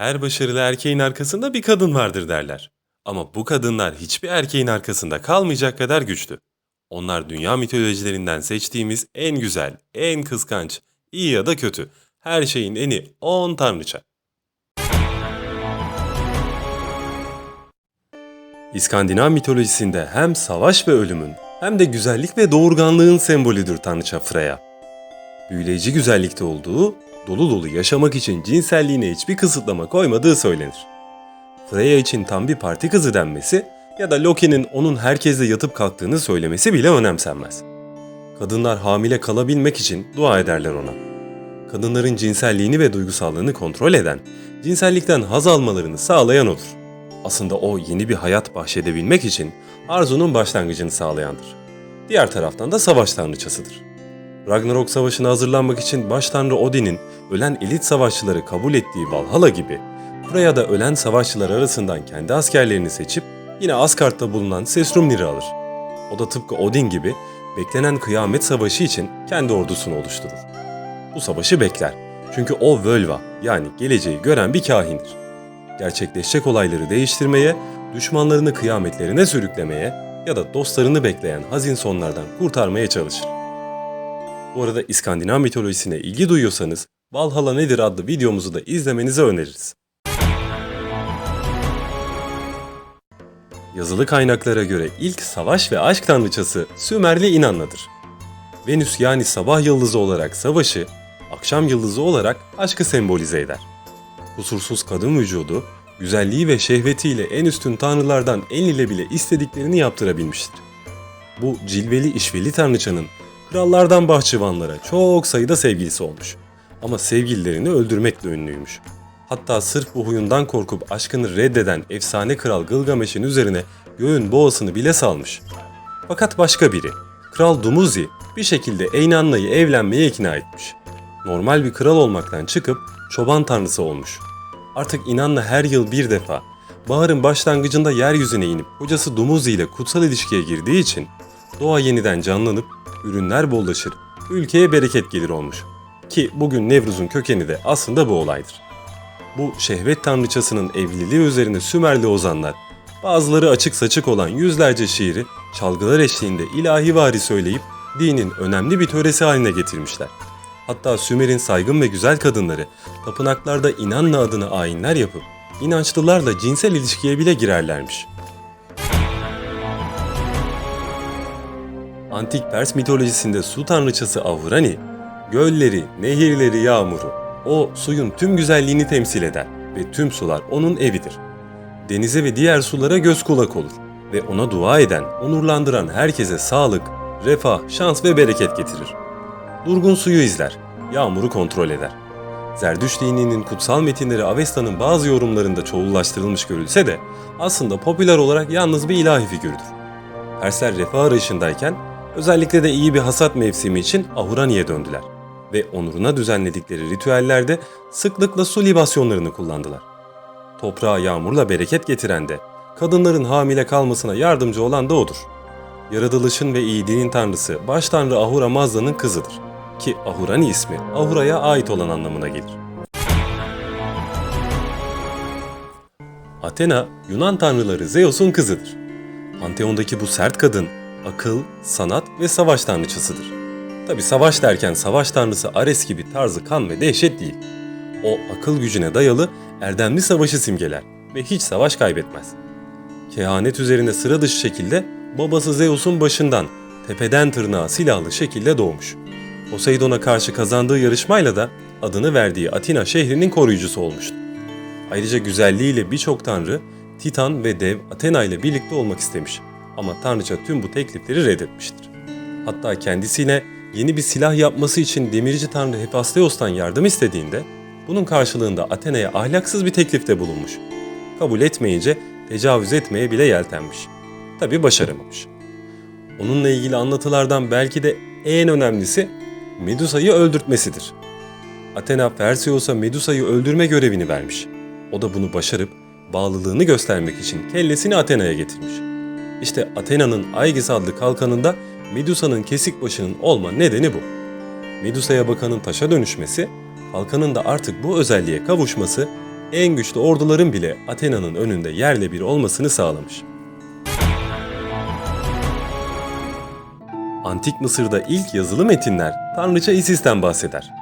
Her başarılı erkeğin arkasında bir kadın vardır derler. Ama bu kadınlar hiçbir erkeğin arkasında kalmayacak kadar güçlü. Onlar dünya mitolojilerinden seçtiğimiz en güzel, en kıskanç, iyi ya da kötü, her şeyin eni 10 tanrıça. İskandinav mitolojisinde hem savaş ve ölümün hem de güzellik ve doğurganlığın sembolüdür tanrıça Freya. Büyüleyici güzellikte olduğu, dolu dolu yaşamak için cinselliğine hiçbir kısıtlama koymadığı söylenir. Freya için tam bir parti kızı denmesi ya da Loki'nin onun herkesle yatıp kalktığını söylemesi bile önemsenmez. Kadınlar hamile kalabilmek için dua ederler ona. Kadınların cinselliğini ve duygusallığını kontrol eden, cinsellikten haz almalarını sağlayan odur. Aslında o yeni bir hayat bahşedebilmek için arzunun başlangıcını sağlayandır. Diğer taraftan da savaş tanrıçasıdır. Ragnarok Savaşı'na hazırlanmak için baş tanrı Odin'in ölen elit savaşçıları kabul ettiği Valhalla gibi, buraya da ölen savaşçılar arasından kendi askerlerini seçip yine Asgard'da bulunan Sesrumnir'i alır. O da tıpkı Odin gibi beklenen kıyamet savaşı için kendi ordusunu oluşturur. Bu savaşı bekler. Çünkü o Völva yani geleceği gören bir kahindir. Gerçekleşecek olayları değiştirmeye, düşmanlarını kıyametlerine sürüklemeye ya da dostlarını bekleyen hazin sonlardan kurtarmaya çalışır. Bu arada İskandinav mitolojisine ilgi duyuyorsanız Valhalla Nedir adlı videomuzu da izlemenizi öneririz. Yazılı kaynaklara göre ilk savaş ve aşk tanrıçası Sümerli İnannadır. Venüs yani sabah yıldızı olarak savaşı, akşam yıldızı olarak aşkı sembolize eder. Kusursuz kadın vücudu, güzelliği ve şehvetiyle en üstün tanrılardan en ile bile istediklerini yaptırabilmiştir. Bu cilveli işveli tanrıçanın krallardan bahçıvanlara çok sayıda sevgilisi olmuş. Ama sevgililerini öldürmekle ünlüymüş. Hatta sırf bu huyundan korkup aşkını reddeden efsane kral Gılgameş'in üzerine göğün boğasını bile salmış. Fakat başka biri, Kral Dumuzi bir şekilde Eynanna'yı evlenmeye ikna etmiş. Normal bir kral olmaktan çıkıp çoban tanrısı olmuş. Artık inanla her yıl bir defa baharın başlangıcında yeryüzüne inip kocası Dumuzi ile kutsal ilişkiye girdiği için doğa yeniden canlanıp ürünler bollaşır, ülkeye bereket gelir olmuş. Ki bugün Nevruz'un kökeni de aslında bu olaydır. Bu şehvet tanrıçasının evliliği üzerine Sümerli ozanlar, bazıları açık saçık olan yüzlerce şiiri çalgılar eşliğinde ilahi vari söyleyip dinin önemli bir töresi haline getirmişler. Hatta Sümer'in saygın ve güzel kadınları tapınaklarda inanla adına ayinler yapıp inançlılarla cinsel ilişkiye bile girerlermiş. Antik Pers mitolojisinde su tanrıçası Ahurani, gölleri, nehirleri, yağmuru, o suyun tüm güzelliğini temsil eder ve tüm sular onun evidir. Denize ve diğer sulara göz kulak olur ve ona dua eden, onurlandıran herkese sağlık, refah, şans ve bereket getirir. Durgun suyu izler, yağmuru kontrol eder. Zerdüş dininin kutsal metinleri Avesta'nın bazı yorumlarında çoğullaştırılmış görülse de aslında popüler olarak yalnız bir ilahi figürdür. Persler refah arayışındayken özellikle de iyi bir hasat mevsimi için Ahurani'ye döndüler ve onuruna düzenledikleri ritüellerde sıklıkla su libasyonlarını kullandılar. Toprağa yağmurla bereket getiren de, kadınların hamile kalmasına yardımcı olan da odur. Yaratılışın ve iyiliğin tanrısı baş tanrı Ahura Mazda'nın kızıdır. Ki Ahurani ismi Ahura'ya ait olan anlamına gelir. Athena, Yunan tanrıları Zeus'un kızıdır. Panteondaki bu sert kadın, akıl, sanat ve savaş tanrıçasıdır. Tabi savaş derken savaş tanrısı Ares gibi tarzı kan ve dehşet değil. O akıl gücüne dayalı erdemli savaşı simgeler ve hiç savaş kaybetmez. Kehanet üzerine sıra dışı şekilde babası Zeus'un başından tepeden tırnağa silahlı şekilde doğmuş. Poseidon'a karşı kazandığı yarışmayla da adını verdiği Atina şehrinin koruyucusu olmuştu. Ayrıca güzelliğiyle birçok tanrı Titan ve dev Athena ile birlikte olmak istemiş ama tanrıça tüm bu teklifleri reddetmiştir. Hatta kendisine yeni bir silah yapması için demirci tanrı Hephasteos'tan yardım istediğinde bunun karşılığında Athena'ya ahlaksız bir teklifte bulunmuş. Kabul etmeyince tecavüz etmeye bile yeltenmiş. Tabi başaramamış. Onunla ilgili anlatılardan belki de en önemlisi Medusa'yı öldürtmesidir. Athena Perseus'a Medusa'yı öldürme görevini vermiş. O da bunu başarıp bağlılığını göstermek için kellesini Athena'ya getirmiş. İşte Athena'nın Aegis adlı kalkanında Medusa'nın kesik başının olma nedeni bu. Medusa'ya bakanın taşa dönüşmesi, kalkanın da artık bu özelliğe kavuşması en güçlü orduların bile Athena'nın önünde yerle bir olmasını sağlamış. Antik Mısır'da ilk yazılı metinler tanrıça Isis'ten bahseder.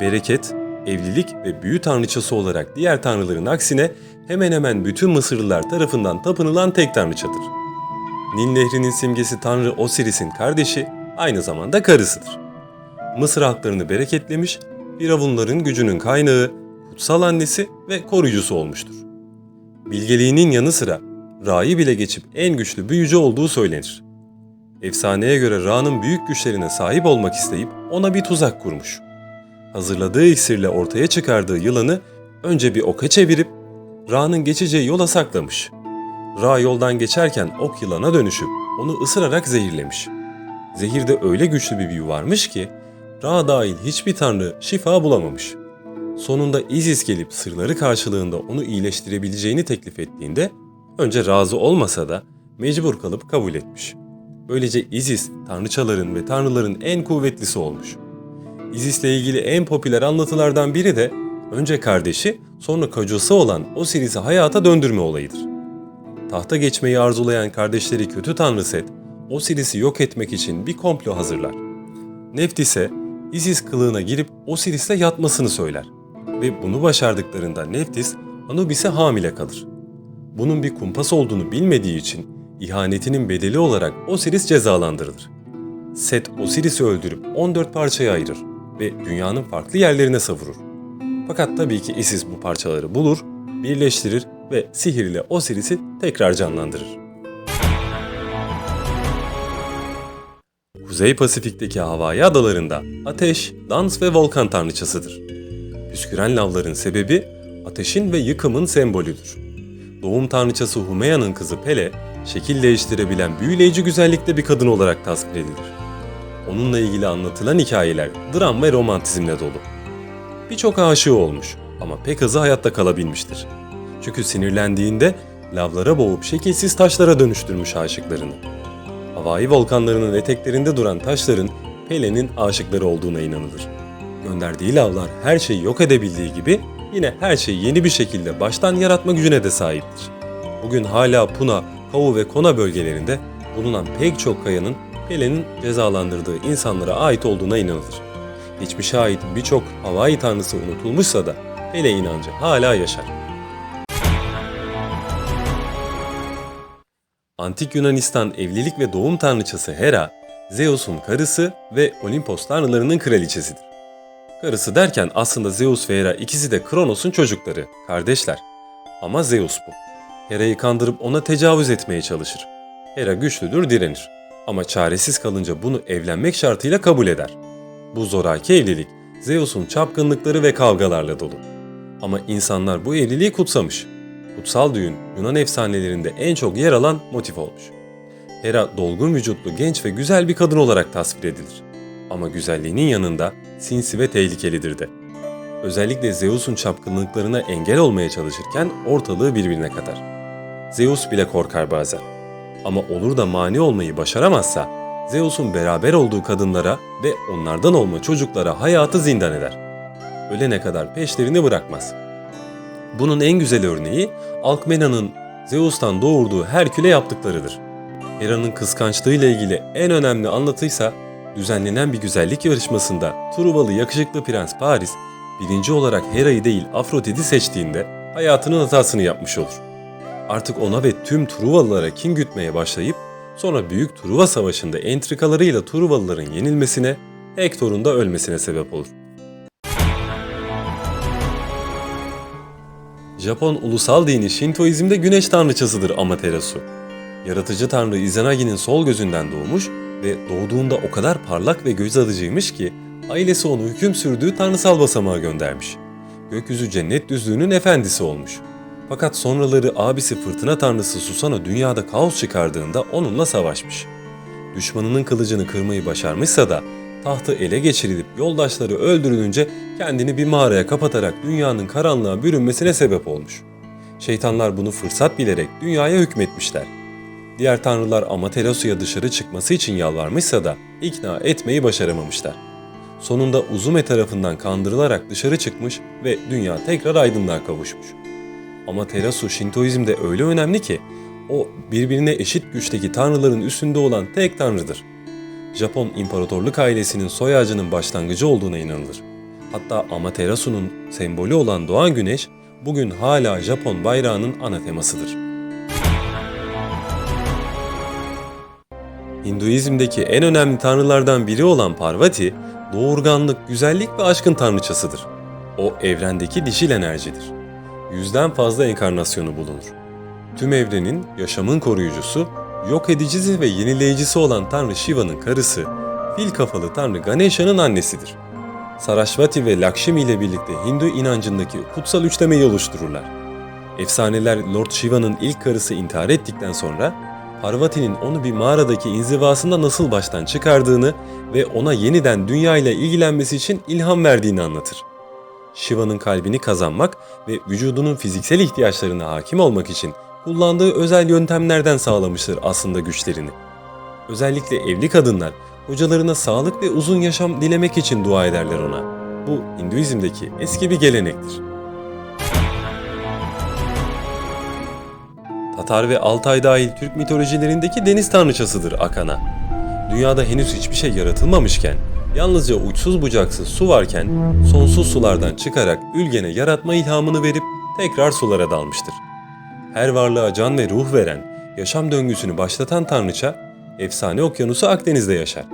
Bereket, evlilik ve büyü tanrıçası olarak diğer tanrıların aksine hemen hemen bütün Mısırlılar tarafından tapınılan tek tanrıçadır. Nil Nehri'nin simgesi tanrı Osiris'in kardeşi, aynı zamanda karısıdır. Mısır halklarını bereketlemiş, firavunların gücünün kaynağı, kutsal annesi ve koruyucusu olmuştur. Bilgeliğinin yanı sıra Ra'yı bile geçip en güçlü büyücü olduğu söylenir. Efsaneye göre Ra'nın büyük güçlerine sahip olmak isteyip ona bir tuzak kurmuş. Hazırladığı iksirle ortaya çıkardığı yılanı önce bir oka çevirip Ra'nın geçeceği yola saklamış. Ra yoldan geçerken ok yılana dönüşüp onu ısırarak zehirlemiş. Zehirde öyle güçlü bir büyü varmış ki Ra dahil hiçbir tanrı şifa bulamamış. Sonunda Isis gelip sırları karşılığında onu iyileştirebileceğini teklif ettiğinde önce razı olmasa da mecbur kalıp kabul etmiş. Böylece Isis tanrıçaların ve tanrıların en kuvvetlisi olmuş. Isis'le ilgili en popüler anlatılardan biri de önce kardeşi sonra kocası olan Osiris'i hayata döndürme olayıdır. Tahta geçmeyi arzulayan kardeşleri kötü tanrı Set, Osiris'i yok etmek için bir komplo hazırlar. Neft ise Isis kılığına girip Osiris'le yatmasını söyler ve bunu başardıklarında Neftis Anubis'e hamile kalır. Bunun bir kumpas olduğunu bilmediği için ihanetinin bedeli olarak Osiris cezalandırılır. Set Osiris'i öldürüp 14 parçaya ayırır ve dünyanın farklı yerlerine savurur. Fakat tabii ki Isis bu parçaları bulur, birleştirir ve sihirle Osiris'i tekrar canlandırır. Kuzey Pasifik'teki Hawaii adalarında ateş, dans ve volkan tanrıçasıdır. Püsküren lavların sebebi ateşin ve yıkımın sembolüdür. Doğum tanrıçası Humea'nın kızı Pele, şekil değiştirebilen büyüleyici güzellikte bir kadın olarak tasvir edilir. Onunla ilgili anlatılan hikayeler dram ve romantizmle dolu. Birçok aşığı olmuş ama pek hızlı hayatta kalabilmiştir. Çünkü sinirlendiğinde lavlara boğup şekilsiz taşlara dönüştürmüş aşıklarını. Hawaii volkanlarının eteklerinde duran taşların Pele'nin aşıkları olduğuna inanılır. Gönderdiği lavlar her şeyi yok edebildiği gibi yine her şeyi yeni bir şekilde baştan yaratma gücüne de sahiptir. Bugün hala Puna, Kau ve Kona bölgelerinde bulunan pek çok kayanın Pele'nin cezalandırdığı insanlara ait olduğuna inanılır. Geçmişe ait birçok Hawaii tanrısı unutulmuşsa da Pele inancı hala yaşar. Antik Yunanistan evlilik ve doğum tanrıçası Hera, Zeus'un karısı ve Olimpos tanrılarının kraliçesidir. Karısı derken aslında Zeus ve Hera ikisi de Kronos'un çocukları, kardeşler. Ama Zeus bu. Hera'yı kandırıp ona tecavüz etmeye çalışır. Hera güçlüdür, direnir. Ama çaresiz kalınca bunu evlenmek şartıyla kabul eder. Bu zoraki evlilik Zeus'un çapkınlıkları ve kavgalarla dolu. Ama insanlar bu evliliği kutsamış. Kutsal düğün Yunan efsanelerinde en çok yer alan motif olmuş. Hera dolgun vücutlu genç ve güzel bir kadın olarak tasvir edilir. Ama güzelliğinin yanında sinsi ve tehlikelidir de. Özellikle Zeus'un çapkınlıklarına engel olmaya çalışırken ortalığı birbirine katar. Zeus bile korkar bazen. Ama olur da mani olmayı başaramazsa Zeus'un beraber olduğu kadınlara ve onlardan olma çocuklara hayatı zindan eder. Ölene kadar peşlerini bırakmaz. Bunun en güzel örneği Alkmena'nın Zeus'tan doğurduğu Herkül'e yaptıklarıdır. Hera'nın kıskançlığıyla ilgili en önemli anlatıysa düzenlenen bir güzellik yarışmasında Truvalı yakışıklı prens Paris birinci olarak Hera'yı değil Afrodit'i seçtiğinde hayatının hatasını yapmış olur. Artık ona ve tüm Truvalılara kin gütmeye başlayıp sonra Büyük Truva Savaşı'nda entrikalarıyla Truvalıların yenilmesine, Hektor'un da ölmesine sebep olur. Japon ulusal dini Şintoizmde güneş tanrıçasıdır Amaterasu. Yaratıcı tanrı Izanagi'nin sol gözünden doğmuş ve doğduğunda o kadar parlak ve göz alıcıymış ki ailesi onu hüküm sürdüğü tanrısal basamağa göndermiş. Gökyüzü cennet düzlüğünün efendisi olmuş. Fakat sonraları abisi fırtına tanrısı Susano dünyada kaos çıkardığında onunla savaşmış. Düşmanının kılıcını kırmayı başarmışsa da tahtı ele geçirilip yoldaşları öldürülünce kendini bir mağaraya kapatarak dünyanın karanlığa bürünmesine sebep olmuş. Şeytanlar bunu fırsat bilerek dünyaya hükmetmişler. Diğer tanrılar Amaterasu'ya dışarı çıkması için yalvarmışsa da ikna etmeyi başaramamışlar. sonunda Uzume tarafından kandırılarak dışarı çıkmış ve dünya tekrar aydınlığa kavuşmuş. Amaterasu Şintoizm'de öyle önemli ki o birbirine eşit güçteki tanrıların üstünde olan tek tanrıdır. Japon imparatorluk ailesinin soy ağacının başlangıcı olduğuna inanılır. Hatta Amaterasu'nun sembolü olan doğan güneş bugün hala Japon bayrağının ana temasıdır. Hinduizm'deki en önemli tanrılardan biri olan Parvati, doğurganlık, güzellik ve aşkın tanrıçasıdır. O evrendeki dişil enerjidir. Yüzden fazla enkarnasyonu bulunur. Tüm evrenin, yaşamın koruyucusu, yok edicisi ve yenileyicisi olan Tanrı Shiva'nın karısı, fil kafalı Tanrı Ganesha'nın annesidir. Sarasvati ve Lakshmi ile birlikte Hindu inancındaki kutsal üçlemeyi oluştururlar. Efsaneler Lord Shiva'nın ilk karısı intihar ettikten sonra Parvati'nin onu bir mağaradaki inzivasında nasıl baştan çıkardığını ve ona yeniden dünya ile ilgilenmesi için ilham verdiğini anlatır. Shiva'nın kalbini kazanmak ve vücudunun fiziksel ihtiyaçlarına hakim olmak için kullandığı özel yöntemlerden sağlamıştır aslında güçlerini. Özellikle evli kadınlar hocalarına sağlık ve uzun yaşam dilemek için dua ederler ona. Bu Hinduizm'deki eski bir gelenektir. Tatar ve Altay dahil Türk mitolojilerindeki deniz tanrıçasıdır Akana. Dünyada henüz hiçbir şey yaratılmamışken, yalnızca uçsuz bucaksız su varken sonsuz sulardan çıkarak Ülgen'e yaratma ilhamını verip tekrar sulara dalmıştır. Her varlığa can ve ruh veren, yaşam döngüsünü başlatan tanrıça, efsane okyanusu Akdeniz'de yaşar.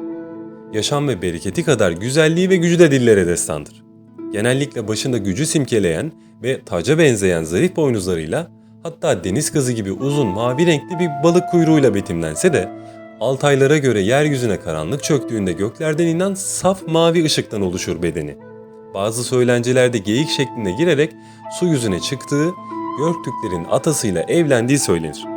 Yaşam ve bereketi kadar güzelliği ve gücü de dillere destandır. Genellikle başında gücü simgeleyen ve taca benzeyen zarif boynuzlarıyla hatta deniz kızı gibi uzun mavi renkli bir balık kuyruğuyla betimlense de Altaylara göre yeryüzüne karanlık çöktüğünde göklerden inen saf mavi ışıktan oluşur bedeni. Bazı söylencelerde geyik şeklinde girerek su yüzüne çıktığı, Görktüklerin atasıyla evlendiği söylenir.